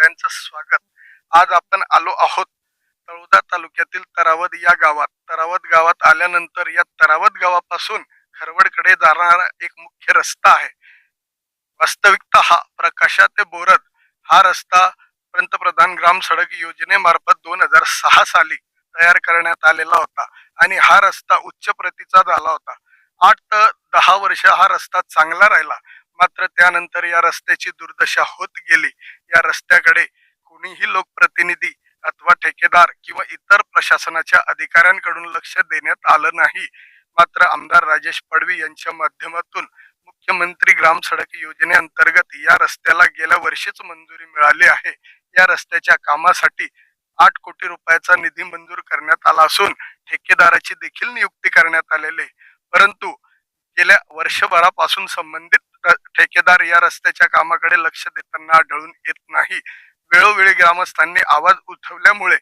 सगळ्यांचं स्वागत. आज आपण आलो आहोत तळोदा तालुक्यातील तरावद या गावात. तरावद गावात आल्यानंतर या तरावद गावापासून खरवडकडे जाणारा एक मुख्य रस्ता आहे. वास्तविकता हा प्रकाशा ते बोरद. हा रस्ता पंतप्रधान ग्राम सडक योजनेमार्फत दोन हजार सहा साली तयार करण्यात आलेला होता आणि हा रस्ता उच्च प्रतीचा झाला होता. आठ ते दहा वर्ष हा रस्ता चांगला राहिला. मात्र त्यानंतर या रस्त्याची दुर्दशा होत गेली. या रस्त्याकडे कोणीही लोकप्रतिनिधी अथवा ठेकेदार किंवा इतर प्रशासनाच्या अधिकाऱ्यांकडून लक्ष देण्यात आलं नाही. मात्र आमदार राजेश पडवी यांच्या माध्यमातून मुख्यमंत्री ग्राम सडक योजनेअंतर्गत या रस्त्याला गेल्या वर्षीच मंजुरी मिळाली आहे. या रस्त्याच्या कामासाठी आठ कोटी रुपयाचा निधी मंजूर करण्यात आला असून ठेकेदाराची देखील नियुक्ती करण्यात आलेली परंतु गेल्या वर्षभरापासून संबंधित ठेकेदार या रस्त्याच्या कामाकडे लक्ष देताना आढळून येत नाही. वेळोवेळी ग्रामस्थांनी आवाज उठवल्यामुळे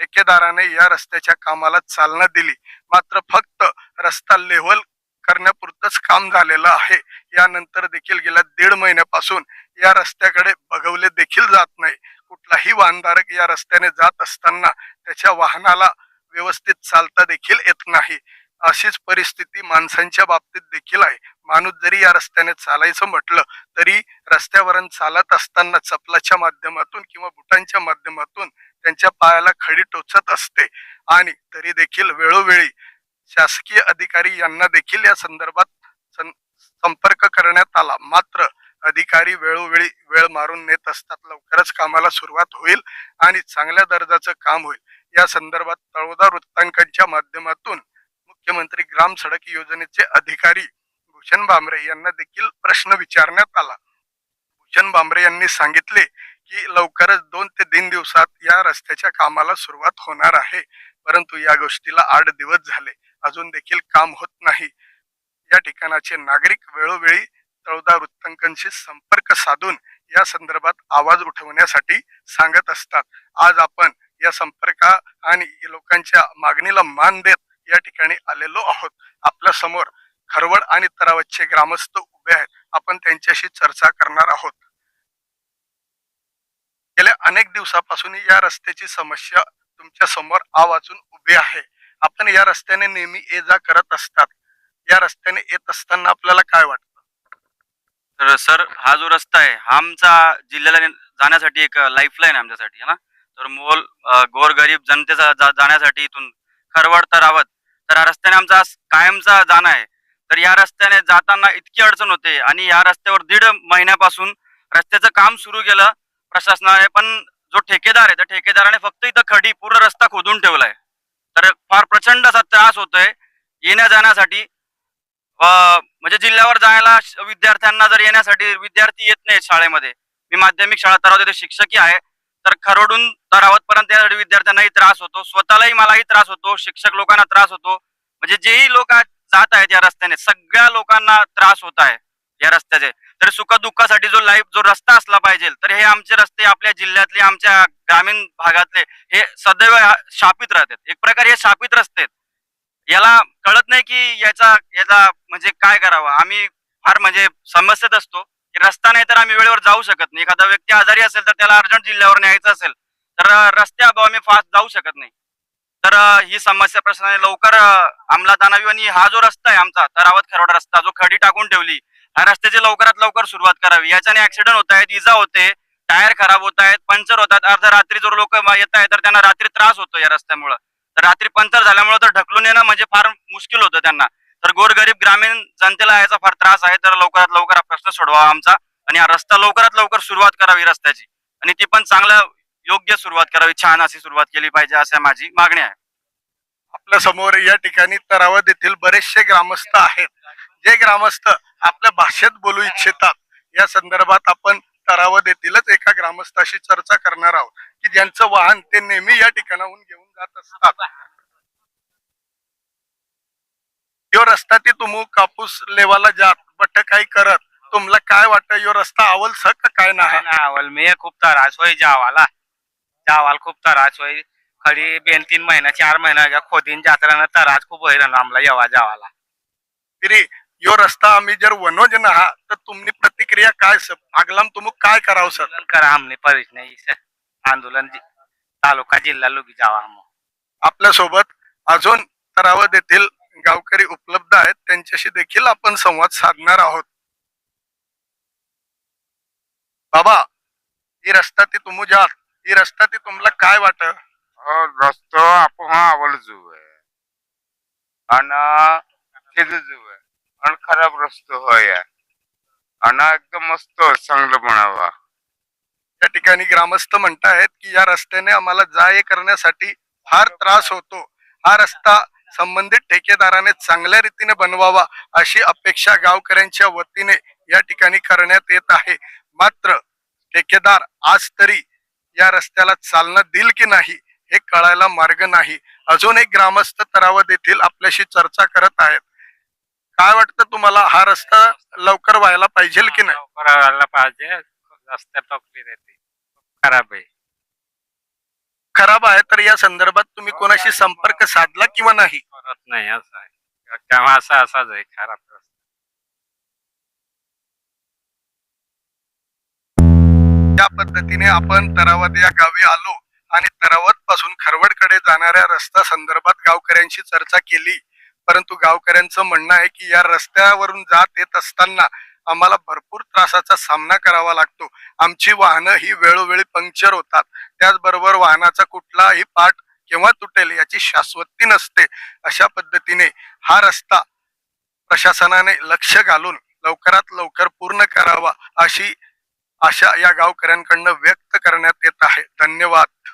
ठेकेदाराने या रस्त्याच्या कामाला चालना दिली. मात्र फक्त रस्ता लेव्हल करण्यापुरतच काम झालेलं आहे. यानंतर देखील गेल्या दीड महिन्यापासून या रस्त्याकडे बघवले देखील जात नाही. कुठलाही वाहनधारक या रस्त्याने जात असताना त्याच्या वाहनाला व्यवस्थित चालता देखील येत नाही. अशीच परिस्थिती माणसांच्या बाबतीत देखील आहे. माणूस जरी या रस्त्याने चालायचं म्हटलं तरी रस्त्यावरून चालत असताना चपलाच्या माध्यमातून किंवा बुटांच्या माध्यमातून त्यांच्या पायाला खडी टोचत असते. आणि तरी देखील वेळोवेळी शासकीय अधिकारी यांना देखील या संदर्भात सं- संपर्क करण्यात आला. मात्र अधिकारी वेळोवेळी वेळ मारून नेत असतात लवकरच कामाला सुरुवात होईल आणि चांगल्या दर्जाचं काम होईल. या संदर्भात तळोदा वृत्तांकांच्या माध्यमातून मुख्यमंत्री ग्राम सडक योजनेचे अधिकारी भूषण भामरे यांना देखील प्रश्न विचारण्यात आला. भूषण भामरे यांनी सांगितले की लवकरच दोन ते तीन दिवसात या रस्त्याच्या कामाला सुरुवात होणार आहे. परंतु या गोष्टीला आठ दिवस झाले. अजून देखील काम होत नाही. या ठिकाणाचे नागरिक वेळोवेळी तळोदा वृत्तांकांशी संपर्क साधून या संदर्भात आवाज उठवण्यासाठी सांगत असतात. आज आपण या संपर्का आणि लोकांच्या मागणीला मान देत या ठिकाणी आलेलो आहोत. आपल्यासमोर खरवड आणि तरावतचे ग्रामस्थ उभे आहेत. आपण त्यांच्याशी चर्चा करणार आहोत. गेल्या अनेक दिवसापासून या रस्त्याची समस्या तुमच्यासमोर आवाजून उभी आहे. आपण या रस्त्याने नेहमी ये जा करत असतात. या रस्त्याने येत असताना आपल्याला काय वाटतं? तर सर हा जो रस्ता आहे हा आमचा जिल्ह्याला जाण्यासाठी एक लाईफलाईन आमच्यासाठी है ना? तर मोल गोरगरीब जनतेचा जा- जाण्यासाठी इथून खरवड तर तर हा रस्त्याने आमचा कायमचा जाणं आहे. तर या रस्त्याने जाताना इतकी अडचण होते आणि या रस्त्यावर दीड महिन्यापासून रस्त्याचं काम सुरू केलं प्रशासनाने पण जो ठेकेदार आहे त्या ठेकेदाराने फक्त इथं खडी पूर्ण रस्ता खोदून ठेवलाय. तर फार प्रचंड असा त्रास होतोय येण्या जाण्यासाठी. म्हणजे जिल्ह्यावर जायला विद्यार्थ्यांना जर येण्यासाठी विद्यार्थी येत नाहीत शाळेमध्ये मी माध्यमिक शाळा तरावत येथे शिक्षकी आहे तर खरोडून तरावत पर्यंत यासाठी विद्यार्थ्यांनाही त्रास होतो स्वतःलाही मलाही त्रास होतो शिक्षक लोकांना त्रास होतो. म्हणजे जेही लोक आज जात आहेत या रस्त्याने. सगळ्या लोकांना त्रास होत आहे या रस्त्याचे. तर सुख दुःखासाठी जो लाईफ जो रस्ता असला पाहिजे तर हे आमचे रस्ते आपल्या जिल्ह्यातले आमच्या ग्रामीण भागातले हे सदैव शापित राहतात. एक प्रकारे हे शापित रस्ते आहेत. याला कळत नाही की याचा याचा म्हणजे काय करावं. आम्ही फार म्हणजे समस्येत असतो. की रस्ता नाही तर आम्ही वेळेवर जाऊ शकत नाही. एखादा व्यक्ती आजारी असेल तर त्याला अर्जंट जिल्ह्यावर न्यायचं असेल तर अं, रस्त्याअभाव आम्ही फास्ट जाऊ शकत नाही. तर ही समस्या प्रश्नाने लवकर अंमलात आणावी आणि हा जो रस्ता आहे आमचा तरावत खरवड रस्ता जो खडी टाकून ठेवली ह्या रस्त्याची लवकरात लवकर सुरुवात करावी. याच्याने ऍक्सिडेंट होत आहेत इजा होते टायर खराब होत आहेत पंक्चर होत आहेत रात्री जर लोक येत आहेत तर त्यांना रात्री त्रास होतो या रस्त्यामुळे. तर रात्री पंक्चर झाल्यामुळे तर ढकलून येणं म्हणजे फार मुश्किल होतं त्यांना. तर गोरगरीब ग्रामीण जनतेला याचा फार त्रास आहे तर लवकरात लवकर हा प्रश्न सोडवावा आमचा आणि हा रस्ता लवकरात लवकर सुरुवात करावी रस्त्याची. आणि ती पण चांगलं योग्य सुरुवात करावी छान अशी सुरुवात केली पाहिजे अशी माझी मागणी आहे. आपल्यासमोर या ठिकाणी तरावत येथील बरेचसे ग्रामस्थ आहेत. जे ग्रामस्थ आपल्या भाषेत बोलू इच्छितात. या संदर्भात आपण तरावत येथीलच एका ग्रामस्थाशी चर्चा करणार आहोत. की ज्यांचं वाहन ते नेहमी या ठिकाणाहून घेऊन जात असतात. यो रस्ता ते तुम कापूस लेवाला जात बट काही करत. तुम्हाला काय वाटतं यो रस्ता आवल सक काय नाही? आवल. मी खूप त्रास होई जावाला. जावाला खूप त्रास होई खरी बेन तीन महिना चार महिना खोदीन जात्रानं त्रास खूप होईल आम्हाला येवा जावाला. तरी यो रस्ता आम्ही जर वनोजन आहात तर तुमनी प्रतिक्रिया काय स- आगलाम तुम काय करावं सर? करा हमने परिच नहीं सर. आंदोलन जि- तालुका जिल्हा लोगी जावा हम आपल्यासोबत अजून तरावद येथील गावकरी उपलब्ध आहेत. त्यांच्याशी देखील आपण संवाद साधणार आहोत. बाबा ही रस्ता ती तुम जात. ही रस्ता ती तुम्हाला काय और रस्तो आपण आवल जुव आहे. आणि जुव आहे. आणि खराब रस्तो होय आणि एकदम मस्त चांगलं म्हणावा. या ठिकाणी ग्रामस्थ म्हणतायत की या रस्त्याने आम्हाला जा ये करण्यासाठी फार त्रास होतो. हा रस्ता संबंधित ठेकेदाराने चांगल्या रीतीने बनवावा अशी अपेक्षा गावकऱ्यांच्या वतीने या ठिकाणी करण्यात येत आहे. मात्र ठेकेदार आज तरी या रस्त्याला चालना देईल की नाही हे कळायला मार्ग नाही. अजून एक ग्रामस्थ तरावत येथील आपल्याशी चर्चा करत आहेत. काय वाटतं तुम्हाला हा रस्ता लवकर व्हायला पाहिजे की नाही? करायला पाहिजे. रस्ते टोकली देते खराब आहे. खराब आहे तर या संदर्भात तुम्ही कोणाशी संपर्क साधला किंवा नाही? परत नाही असं आहे. केव्हा असं असाच आहे खराब रस्ता. या पद्धतीने आपण तरावत या गावी आलो आणि तरावत पासून खरवडकडे जाणाऱ्या रस्ता संदर्भात गावकऱ्यांशी चर्चा केली. परंतु गावकऱ्यांचं म्हणणं आहे की या रस्त्यावरून जात येत असताना आम्हाला भरपूर त्रासाचा सामना करावा लागतो. आमची वाहनं ही वेळोवेळी पंक्चर होतात. त्याचबरोबर वाहनाचा कुठलाही पाठ केव्हा तुटेल याची शाश्वती नसते. अशा पद्धतीने हा रस्ता प्रशासनाने लक्ष घालून लवकरात लवकर पूर्ण करावा अशी आशा या गावकऱ्यांकडनं व्यक्त करण्यात येत आहे. धन्यवाद.